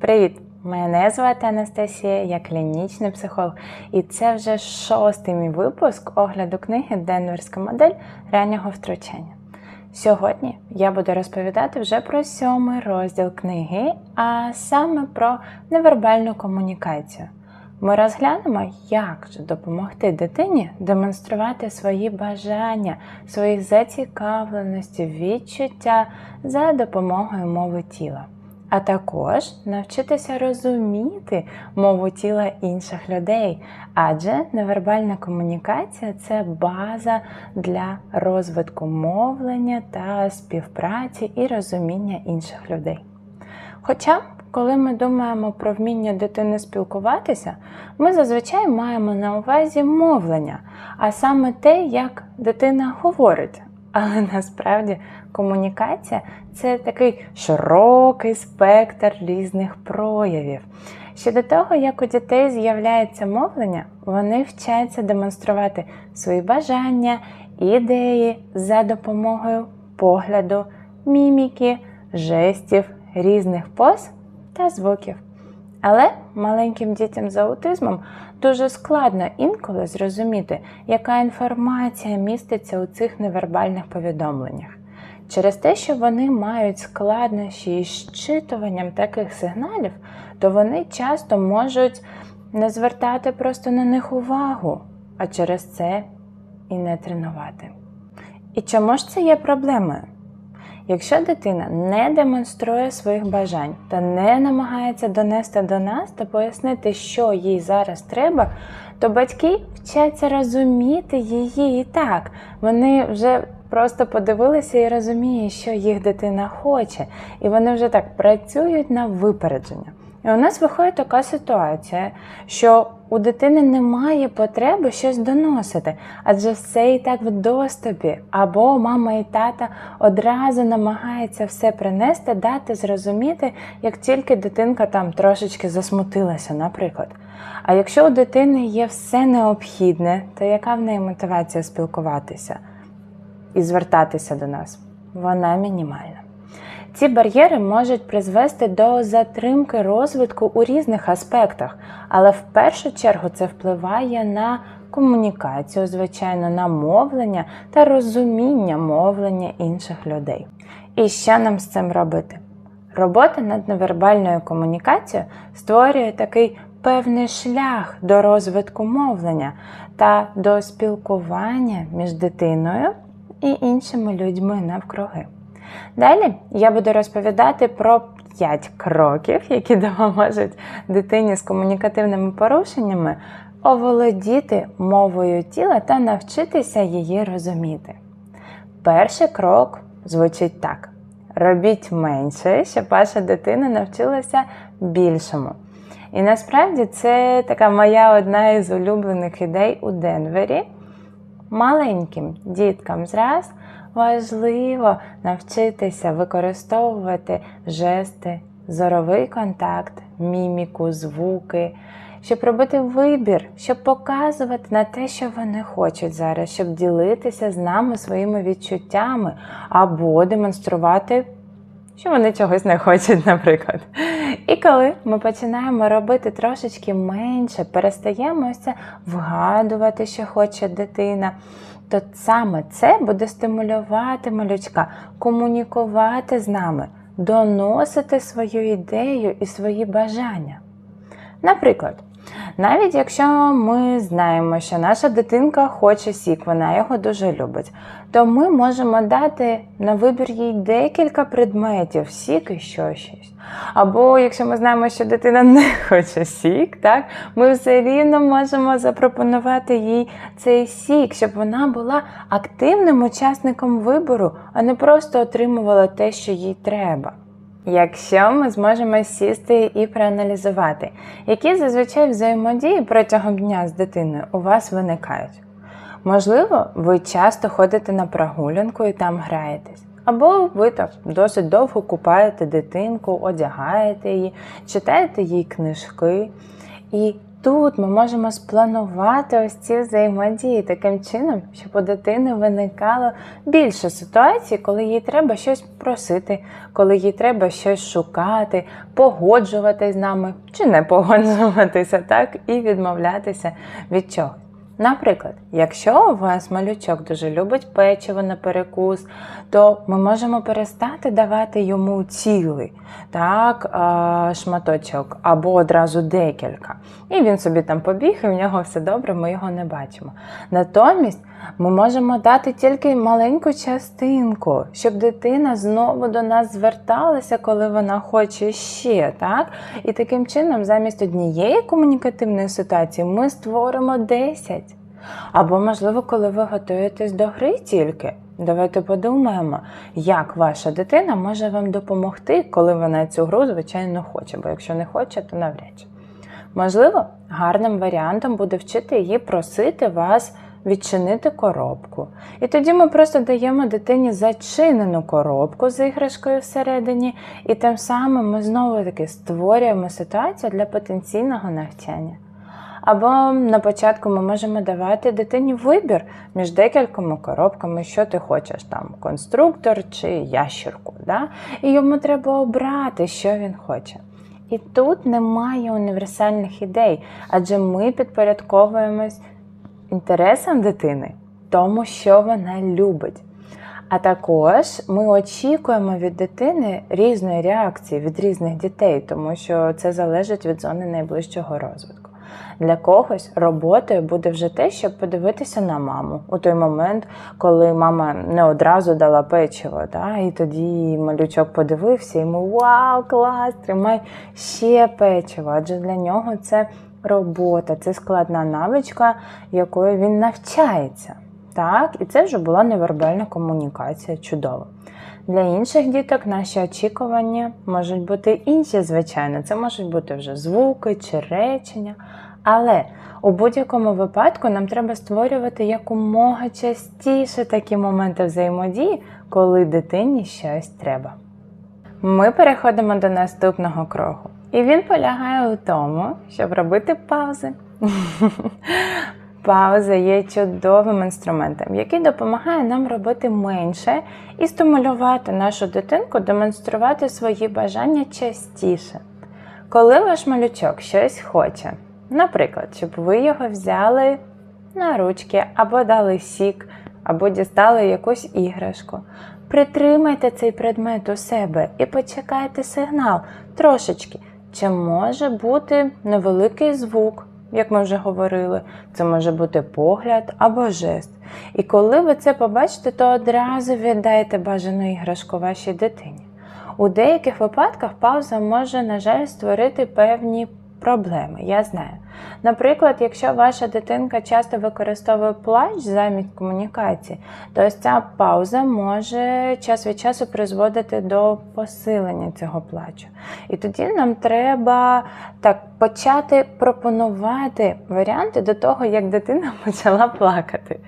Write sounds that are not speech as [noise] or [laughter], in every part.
Привіт! Мене звати Анастасія, я клінічний психолог, і це вже шостий мій випуск огляду книги Денверська модель раннього втручання. Сьогодні я буду розповідати вже про сьомий розділ книги, а саме про невербальну комунікацію. Ми розглянемо, як же допомогти дитині демонструвати свої бажання, свої зацікавленості, відчуття за допомогою мови тіла, а також навчитися розуміти мову тіла інших людей, адже невербальна комунікація це база для розвитку мовлення та співпраці і розуміння інших людей. Хоча коли ми думаємо про вміння дитини спілкуватися, ми зазвичай маємо на увазі мовлення, а саме те, як дитина говорить. Але насправді комунікація це такий широкий спектр різних проявів. Ще до того, як у дітей з'являється мовлення, вони вчаться демонструвати свої бажання, ідеї за допомогою погляду, міміки, жестів, різних поз та звуків. Але маленьким дітям з аутизмом дуже складно інколи зрозуміти, яка інформація міститься у цих невербальних повідомленнях. Через те, що вони мають складнощі із щитуванням таких сигналів, то вони часто можуть не звертати просто на них увагу, а через це і не тренувати. І чому ж це є проблемою? Якщо дитина не демонструє своїх бажань та не намагається донести до нас та пояснити, що їй зараз треба, то батьки вчаться розуміти її і так. Вони вже просто подивилися і розуміють, що їх дитина хоче, і вони вже так працюють на випередження. І у нас виходить така ситуація, що у дитини немає потреби щось доносити, адже все і так в доступі, або мама і тата одразу намагаються все принести, дати зрозуміти, як тільки дитинка там трошечки засмутилася, наприклад. А якщо у дитини є все необхідне, то яка в неї мотивація спілкуватися і звертатися до нас? Вона мінімальна. Ці бар'єри можуть призвести до затримки розвитку у різних аспектах, але в першу чергу це впливає на комунікацію, звичайно, на мовлення та розуміння мовлення інших людей. І що нам з цим робити? Робота над невербальною комунікацією створює такий певний шлях до розвитку мовлення та до спілкування між дитиною і іншими людьми навкруги. Далі я буду розповідати про 5 кроків, які [laughs] допоможуть дитині з комунікативними порушеннями оволодіти мовою тіла та навчитися її розуміти. Перший крок звучить так: робіть менше, щоб ваша дитина навчилася більшому. І насправді це така моя одна із улюблених ідей у Денвері. Маленьким діткам зраз важливо навчитися використовувати жести, зоровий контакт, міміку, звуки, щоб робити вибір, щоб показувати на те, що вони хочуть зараз, щоб ділитися з нами своїми відчуттями або демонструвати. Що вони чогось не хочуть, наприклад. І коли ми починаємо робити трошечки менше, перестаємо це вгадувати, що хоче дитина, то саме це буде стимулювати малючка, комунікувати з нами, доносити свою ідею і свої бажання. Наприклад, навіть якщо ми знаємо, що наша дитинка хоче сік, вона його дуже любить, то ми можемо дати на вибір їй декілька предметів, сік і що щось. Або якщо ми знаємо, що дитина не [laughs] хоче сік, так, ми все рівно можемо запропонувати їй цей сік, щоб вона була активним учасником вибору, а не просто отримувала те, що їй треба. Якщо ми зможемо сісти і проаналізувати, які зазвичай взаємодії протягом дня з дитиною у вас виникають. Можливо, ви часто ходите на прогулянку і там граєтесь. Або ви так досить довго купаєте дитинку, одягаєте її, читаєте їй книжки. І тут ми можемо спланувати ось ці взаємодії таким чином, щоб у дитини виникало більше ситуацій, коли їй треба щось просити, коли їй треба щось шукати, погоджуватись з нами чи не погоджуватися, так, і відмовлятися від чогось. Наприклад, якщо у вас малючок дуже любить печиво на перекус, то ми можемо перестати давати йому цілий так, шматочок або одразу декілька. І він собі там побіг, і в нього все добре, ми його не бачимо. Натомість ми можемо дати тільки маленьку частинку, щоб дитина знову до нас зверталася, коли вона хоче ще. так? І таким чином, замість однієї комунікативної ситуації, ми створимо 10. Або, можливо, коли ви готуєтесь до гри тільки. Давайте подумаємо, як ваша дитина може вам допомогти, коли вона цю гру, звичайно, хоче, бо якщо не хоче, то навряд чи. Можливо, гарним варіантом буде вчити її просити вас відчинити коробку. І тоді ми просто даємо дитині зачинену коробку з іграшкою всередині, і тим самим ми знову таки створюємо ситуацію для потенційного навчання. Або на початку ми можемо давати дитині вибір між декількома коробками, що ти хочеш, там конструктор чи ящірку. Да? І йому треба обрати, що він хоче. І тут немає універсальних ідей, адже ми підпорядковуємось інтересам дитини, тому що вона любить. А також ми очікуємо від дитини різної реакції від різних дітей, тому що це залежить від зони найближчого розвитку. Для когось роботою буде вже те, щоб подивитися на маму у той момент, коли мама не одразу дала печиво. Да? І тоді малючок подивився, йому вау, клас, тримай ще печиво. Адже для нього це робота, це складна навичка, якою він навчається. Так, І це вже була невербальна комунікація чудово. Для інших діток наші очікування можуть бути інші, звичайно. Це можуть бути вже звуки чи речення. Але у будь-якому випадку нам треба створювати якомога частіше такі моменти взаємодії, коли дитині щось треба. Ми переходимо до наступного кроку. І він полягає у тому, щоб робити паузи. [laughs] Пауза є чудовим інструментом, який допомагає нам робити менше і стимулювати нашу дитинку демонструвати свої бажання частіше. Коли ваш малючок щось хоче, наприклад, щоб ви його взяли на ручки, або дали сік, або дістали якусь іграшку, притримайте цей предмет у себе і почекайте сигнал трошечки. Чи може бути невеликий звук? як ми вже говорили, це може бути погляд або жест. І коли ви це побачите, то одразу віддайте бажану іграшку вашій дитині. У деяких випадках пауза може, на жаль, створити певні проблеми, я знаю. Наприклад, якщо ваша дитинка часто використовує плач замість комунікації, то ось ця пауза може час від часу призводити до посилення цього плачу. І тоді нам треба так почати пропонувати варіанти до того, як дитина [laughs] почала плакати.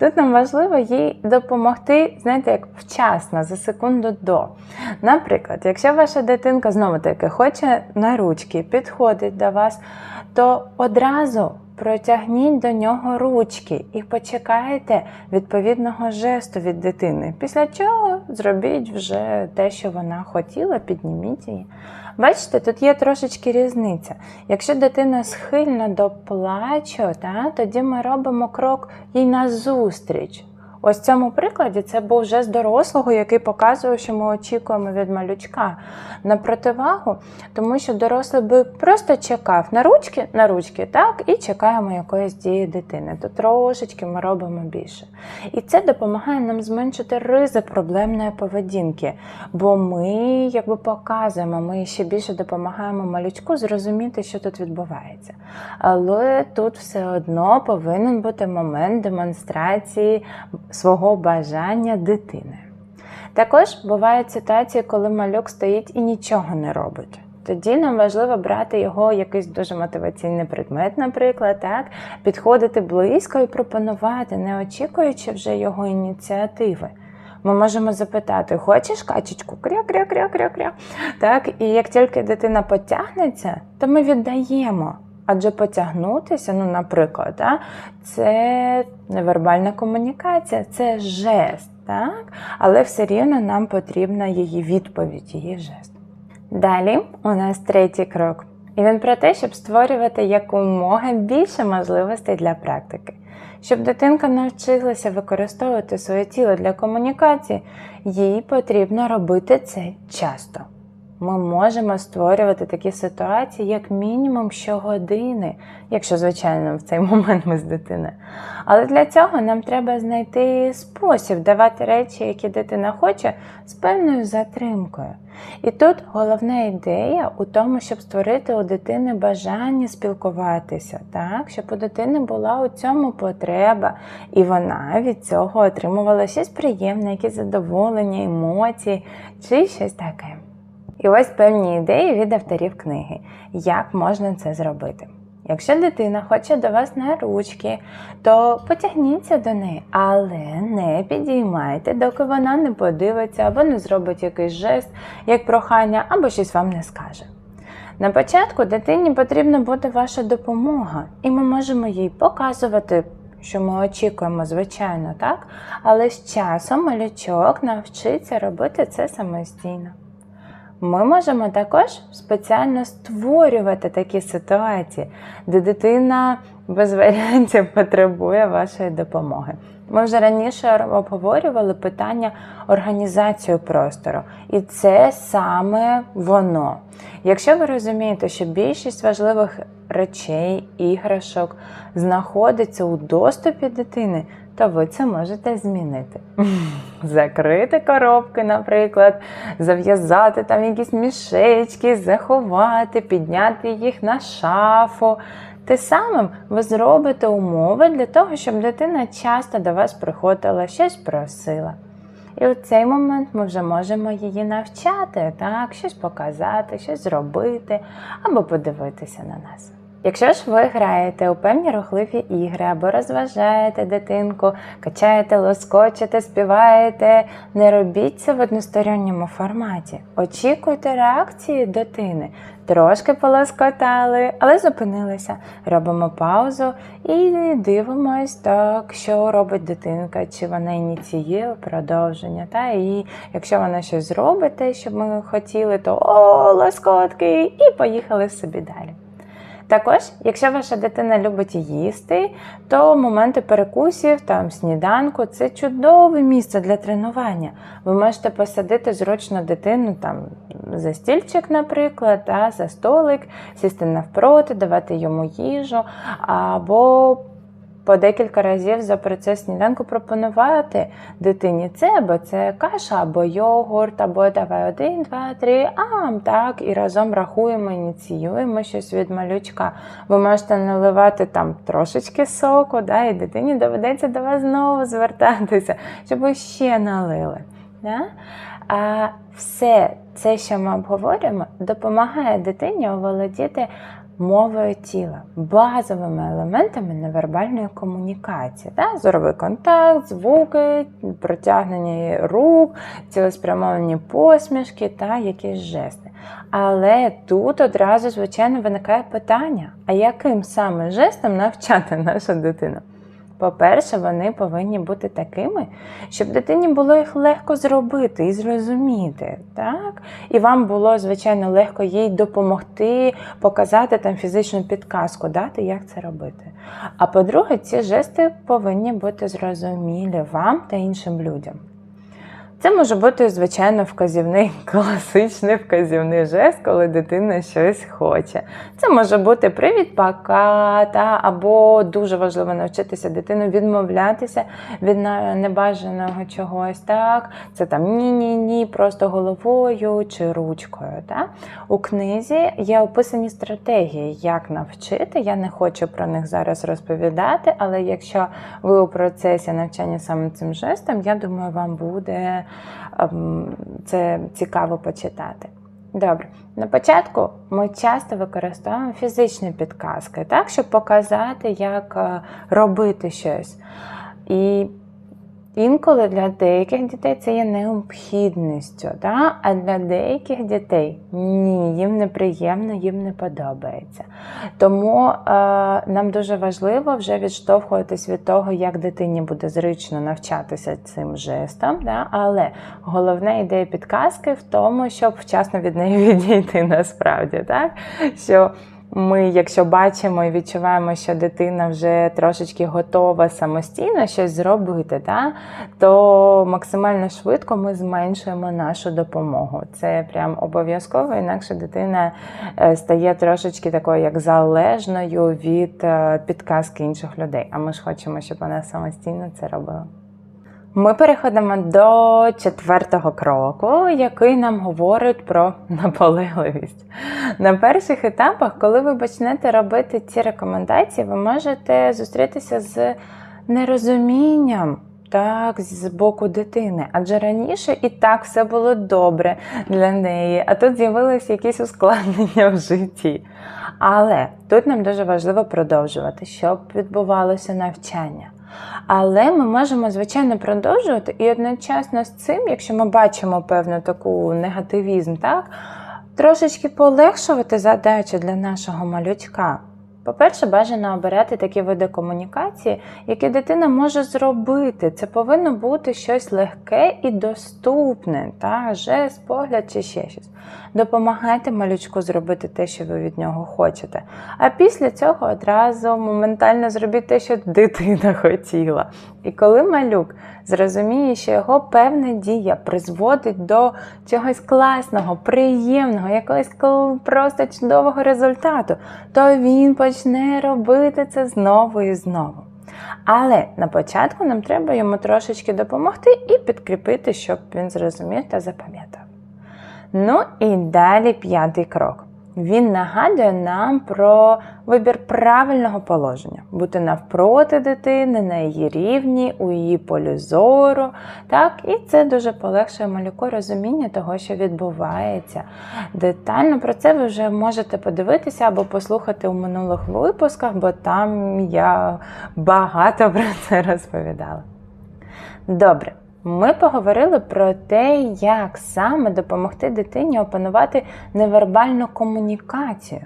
Тут нам важливо їй допомогти, знаєте, як вчасно, за секунду до. Наприклад, якщо ваша дитинка знову таки хоче на ручки, підходить до вас то одразу протягніть до нього ручки і почекайте відповідного жесту від дитини. Після чого зробіть вже те, що вона хотіла, підніміть її. Бачите, тут є трошечки різниця. Якщо дитина схильна до плачу, та, тоді ми робимо крок їй назустріч. Ось цьому прикладі це був жест дорослого, який показує, що ми очікуємо від малючка на противагу, тому що дорослий би просто чекав на ручки, на ручки, так, і чекаємо якоїсь дії дитини. То трошечки ми робимо більше. І це допомагає нам зменшити ризик проблемної поведінки, бо ми якби показуємо, ми ще більше допомагаємо малючку зрозуміти, що тут відбувається. Але тут все одно повинен бути момент демонстрації свого бажання дитини. Також бувають ситуації, коли малюк стоїть і нічого не робить. Тоді нам важливо брати його якийсь дуже мотиваційний предмет, наприклад, так, підходити близько і пропонувати, не очікуючи вже його ініціативи. Ми можемо запитати, хочеш качечку? Кря-кря-кря-кря-кря. Так, І як тільки дитина потягнеться, то ми віддаємо Адже потягнутися, ну, наприклад, да, це невербальна комунікація, це жест, так? але все рівно нам потрібна її відповідь, її жест. Далі у нас третій крок. І він про те, щоб створювати якомога більше можливостей для практики. Щоб дитинка навчилася використовувати своє тіло для комунікації, їй потрібно робити це часто. Ми можемо створювати такі ситуації як мінімум щогодини, якщо, звичайно, в цей [laughs] момент ми з дитиною. Але для цього нам треба знайти спосіб давати речі, які дитина хоче, з певною затримкою. І тут головна ідея у тому, щоб створити у дитини бажання спілкуватися, так? щоб у дитини була у цьому потреба, і вона від цього отримувала щось приємне, якісь задоволення, емоції чи щось таке. І ось певні ідеї від авторів книги, як можна це зробити. Якщо дитина хоче до вас на ручки, то потягніться до неї, але не підіймайте, доки вона не подивиться або не зробить якийсь жест, як прохання, або щось вам не скаже. На початку дитині потрібна буде ваша допомога, і ми можемо їй показувати, що ми очікуємо, звичайно, так? Але з часом малючок навчиться робити це самостійно. Ми можемо також спеціально створювати такі ситуації, де дитина без варіантів [laughs] потребує вашої допомоги. Ми вже раніше обговорювали питання організації простору, і це саме воно. Якщо ви розумієте, що більшість важливих речей, іграшок знаходиться у доступі дитини, то ви це можете змінити. [laughs] Закрити коробки, наприклад, зав'язати там якісь мішечки, заховати, підняти їх на шафу. Те самим ви зробите умови для того, щоб дитина часто до вас приходила, щось просила. І у цей момент ми вже можемо її навчати, так, щось показати, щось зробити або подивитися на нас. Якщо ж ви граєте у певні рухливі ігри або розважаєте дитинку, качаєте, лоскочите, співаєте, не робіть це в односторонньому форматі. Очікуйте реакції дитини. Трошки полоскотали, але зупинилися. Робимо паузу і дивимось, так, що робить дитинка, чи вона ініціює продовження. Та? І якщо вона щось зробить, те, що ми хотіли, то о, лоскотки, і поїхали собі далі. Також, якщо ваша дитина любить їсти, то моменти перекусів, там сніданку це чудове місце для тренування. Ви можете посадити зручно дитину там за стільчик, наприклад, та, за столик, сісти навпроти, давати йому їжу, або по декілька разів за процес сніданку пропонувати дитині це, або це каша, або йогурт, або давай один, два, три, ам, так, і разом рахуємо, ініціюємо щось від малючка. Ви можете наливати там трошечки соку, да, і дитині доведеться до вас знову звертатися, щоб ви ще налили. Да? А все це, що ми обговорюємо, допомагає дитині оволодіти мовою тіла, базовими елементами невербальної комунікації. Да? Зоровий контакт, звуки, протягнення рук, цілеспрямовані посмішки та якісь жести. Але тут одразу, звичайно, виникає питання: а яким саме жестом навчати нашу дитину? По-перше, вони повинні бути такими, щоб дитині було їх легко зробити і зрозуміти. так? І вам було, звичайно, легко їй допомогти, показати там фізичну підказку, дати, як це робити. А по-друге, ці жести повинні бути зрозумілі вам та іншим людям. Це може бути, звичайно, вказівний, [laughs] класичний вказівний жест, коли дитина щось хоче. Це може бути привіт, пока, та, або дуже важливо навчитися дитину відмовлятися від небажаного чогось. так. Це там ні-ні-ні, просто головою чи ручкою. Так. У книзі є описані стратегії, як навчити. Я не хочу про них зараз розповідати, але якщо ви у процесі навчання саме цим жестом, я думаю, вам буде. Ем, це цікаво почитати. Добре, на початку ми часто використовуємо фізичні підказки, так, щоб показати, як е, робити щось. І Інколи для деяких дітей це є необхідністю, да? а для деяких дітей ні, їм неприємно, їм не подобається. Тому е, нам дуже важливо вже відштовхуватись від того, як дитині буде зручно навчатися цим жестом. Да? Але головна ідея підказки в тому, щоб вчасно від неї [laughs] відійти насправді. так? Що ми, якщо бачимо і відчуваємо, що дитина вже трошечки готова самостійно щось зробити, да, то максимально швидко ми зменшуємо нашу допомогу. Це прям обов'язково, інакше дитина е, стає трошечки такою, як залежною від е, підказки інших людей. А ми ж хочемо, щоб вона самостійно це робила. Ми переходимо до четвертого кроку, який нам говорить про наполегливість. На перших етапах, коли ви почнете робити ці рекомендації, ви можете зустрітися з нерозумінням. Так, з боку дитини. Адже раніше і так все було добре для неї, а тут з'явилися якісь ускладнення в житті. Але тут нам дуже важливо продовжувати, щоб відбувалося навчання. Але ми можемо, звичайно, продовжувати і одночасно з цим, якщо ми бачимо певну таку негативізм, так, трошечки полегшувати задачу для нашого малючка. По-перше, бажано обирати такі види комунікації, які дитина може зробити. Це повинно бути щось легке і доступне, та, жест, погляд чи ще щось. Допомагайте малючку зробити те, що ви від нього хочете. А після цього одразу моментально зробіть те, що дитина [laughs] хотіла. І коли малюк зрозуміє, що його певна дія призводить до чогось класного, приємного, якогось просто чудового результату, то він почне робити це знову і знову. Але на початку нам треба йому трошечки допомогти і підкріпити, щоб він зрозумів та запам'ятав. Ну і далі п'ятий крок. Він нагадує нам про вибір правильного положення, бути навпроти дитини, на її рівні, у її полі зору. Так? І це дуже полегшує малюку розуміння того, що відбувається. Детально про це ви вже можете подивитися або послухати у минулих випусках, бо там я багато [laughs] про це розповідала. Добре. Ми поговорили про те, як саме допомогти дитині опанувати невербальну комунікацію.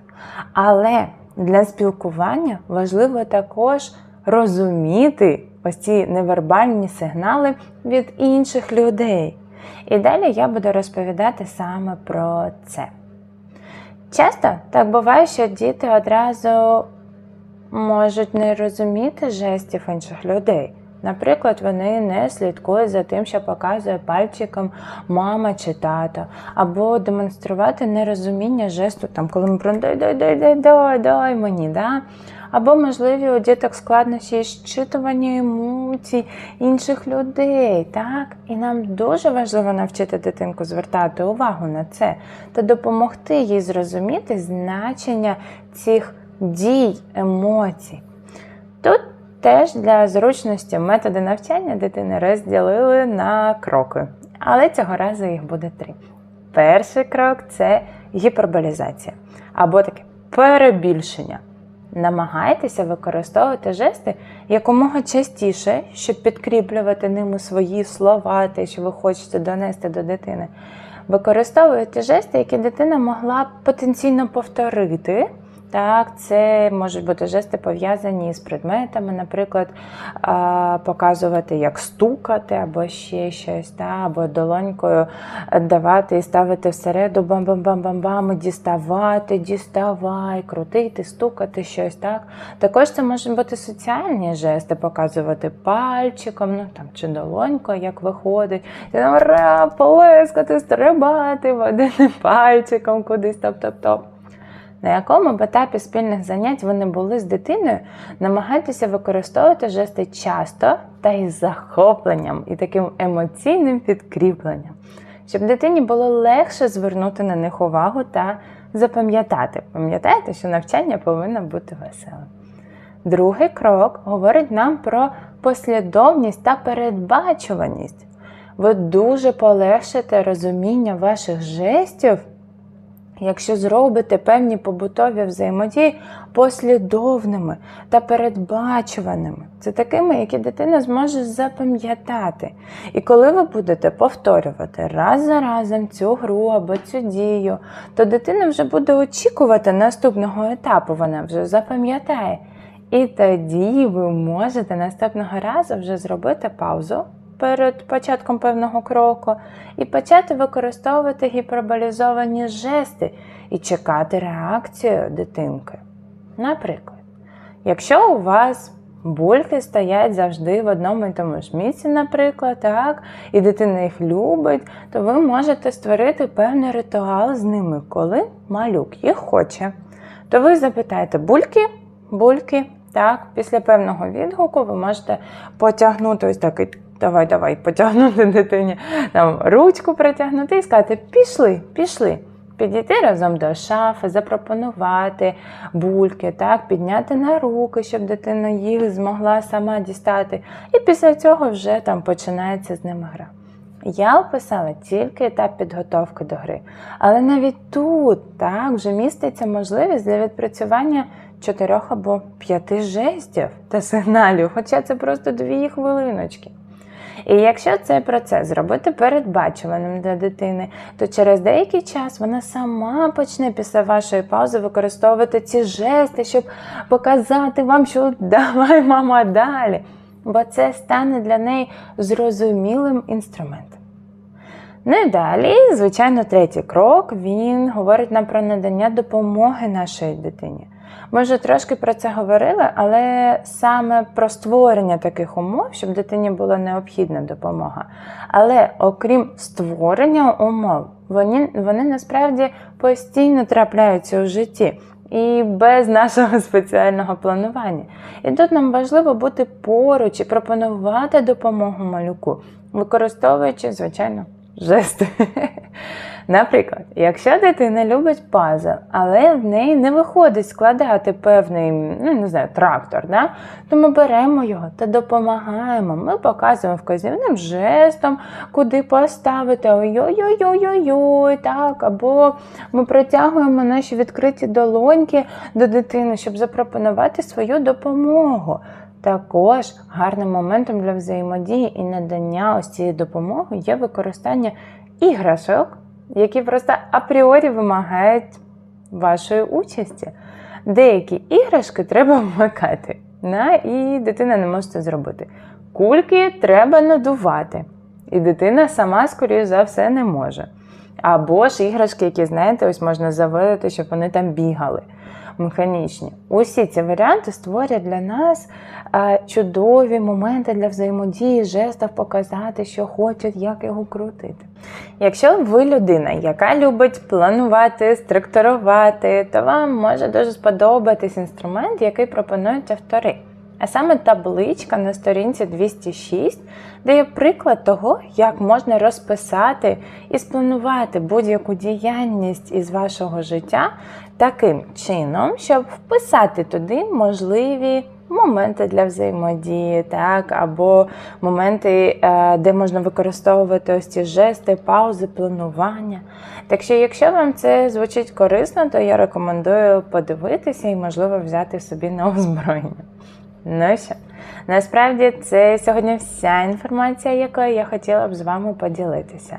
Але для спілкування важливо також розуміти ось ці невербальні сигнали від інших людей. І далі я буду розповідати саме про це. Часто так буває, що діти одразу можуть не розуміти жестів інших людей. Наприклад, вони не слідкують за тим, що показує пальчиком мама чи тато, або демонструвати нерозуміння жесту, там, коли ми про дай, дай, дай, дай, дай, дай мені. Да? Або, можливі, у діток складнощі щитування емоцій інших людей. так? І нам дуже важливо навчити дитинку звертати увагу на це та допомогти їй зрозуміти значення цих дій, емоцій. Тут Теж для зручності методи навчання дитини розділили на кроки, але цього разу їх буде три. Перший крок це гіперболізація або таке перебільшення. Намагайтеся використовувати жести якомога частіше, щоб підкріплювати ними свої слова, те, що ви хочете донести до дитини. Використовуйте жести, які дитина могла потенційно повторити. Так, це можуть бути жести пов'язані з предметами, наприклад, показувати, як стукати, або ще щось, та, або долонькою давати і ставити всереду бам-бам-бам-бам-бам, діставати, діставай, крутити, стукати щось. так. Також це можуть бути соціальні жести, показувати пальчиком, ну там чи долонькою, як виходить, там, плескати, стрибати водити пальчиком кудись, топ-топ-топ на якому б етапі спільних занять вони були з дитиною, намагайтеся використовувати жести часто та із захопленням і таким емоційним підкріпленням, щоб дитині було легше звернути на них увагу та запам'ятати. Пам'ятаєте, що навчання повинно бути веселим. Другий крок говорить нам про послідовність та передбачуваність. Ви дуже полегшите розуміння ваших жестів Якщо зробите певні побутові взаємодії послідовними та передбачуваними, це такими, які дитина зможе запам'ятати. І коли ви будете повторювати раз за разом цю гру або цю дію, то дитина вже буде очікувати наступного етапу, вона вже запам'ятає. І тоді ви можете наступного разу вже зробити паузу перед початком певного кроку і почати використовувати гіперболізовані жести і чекати реакцію дитинки. Наприклад, якщо у вас бульки стоять завжди в одному і тому ж місці, наприклад, так, і дитина їх любить, то ви можете створити певний ритуал з ними, коли малюк їх хоче. То ви запитаєте бульки, бульки. Так, після певного відгуку ви можете потягнути ось такий, давай, давай, потягнути дитині там ручку протягнути і сказати, пішли, пішли. Підійти разом до шафи, запропонувати бульки, так, підняти на руки, щоб дитина їх змогла сама дістати. І після цього вже там починається з ними гра. Я описала тільки етап підготовки до гри, але навіть тут так, вже міститься можливість для відпрацювання чотирьох або п'яти жестів та сигналів, хоча це просто дві хвилиночки. І якщо цей процес зробити передбачуваним для дитини, то через деякий час вона сама почне після вашої паузи використовувати ці жести, щоб показати вам, що давай, мама, далі. Бо це стане для неї зрозумілим інструментом. Ну і далі, звичайно, третій крок він говорить нам про надання допомоги нашій дитині. Ми вже трошки про це говорили, але саме про створення таких умов, щоб дитині була необхідна допомога. Але окрім створення умов, вони, вони насправді постійно трапляються у житті. І без нашого [laughs] спеціального планування. І тут нам важливо бути поруч і пропонувати допомогу малюку, використовуючи, звичайно, жести. [laughs] Наприклад, якщо дитина любить пазл, але в неї не виходить складати певний ну не знаю, трактор, да? то ми беремо його та допомагаємо. Ми показуємо вказівним жестом, куди поставити ой-ой-ой-ой-ой, так, або ми протягуємо наші відкриті долоньки до дитини, щоб запропонувати свою допомогу. Також гарним моментом для взаємодії і надання ось цієї допомоги є використання іграшок які просто апріорі вимагають вашої участі. Деякі іграшки треба вмикати, на, і дитина не може це зробити. Кульки треба надувати, і дитина сама, скоріш за все, не може. Або ж іграшки, які, знаєте, ось можна заводити, щоб вони там бігали механічні. Усі ці варіанти створять для нас чудові моменти для взаємодії, жестів показати, що хочуть, як його крутити. Якщо ви людина, яка любить планувати, структурувати, то вам може дуже сподобатись інструмент, який пропонують автори. А саме табличка на сторінці 206 дає приклад того, як можна розписати і спланувати будь-яку діяльність із вашого життя таким чином, щоб вписати туди можливі моменти для взаємодії, так, або моменти, е, де можна використовувати ось ці жести, паузи, планування. Так що, якщо вам це звучить корисно, то я рекомендую подивитися і, можливо, взяти собі на озброєння. Ну що, насправді це сьогодні вся інформація, якою я хотіла б з вами поділитися.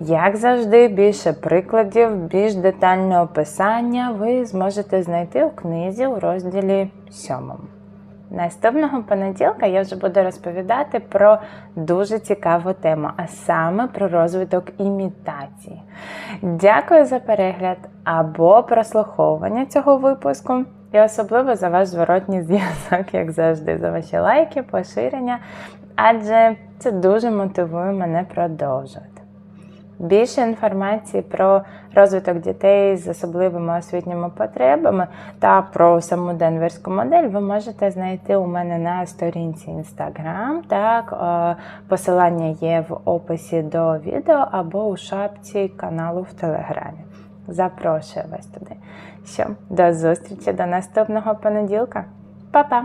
Як завжди, більше прикладів, більш детальне описання ви зможете знайти у книзі у розділі 7. Наступного понеділка я вже буду розповідати про дуже цікаву тему, а саме про розвиток імітації. Дякую за перегляд або прослуховування цього випуску. І особливо за ваш зворотній зв'язок, як завжди, за ваші лайки, поширення, адже це дуже мотивує мене продовжувати. Більше інформації про розвиток дітей з особливими освітніми потребами та про саму денверську модель ви можете знайти у мене на сторінці Instagram. Так, е, посилання є в описі до відео або у шапці каналу в Телеграмі. Запрошую вас туди. Що, до зустрічі до наступного понеділка. Па-па!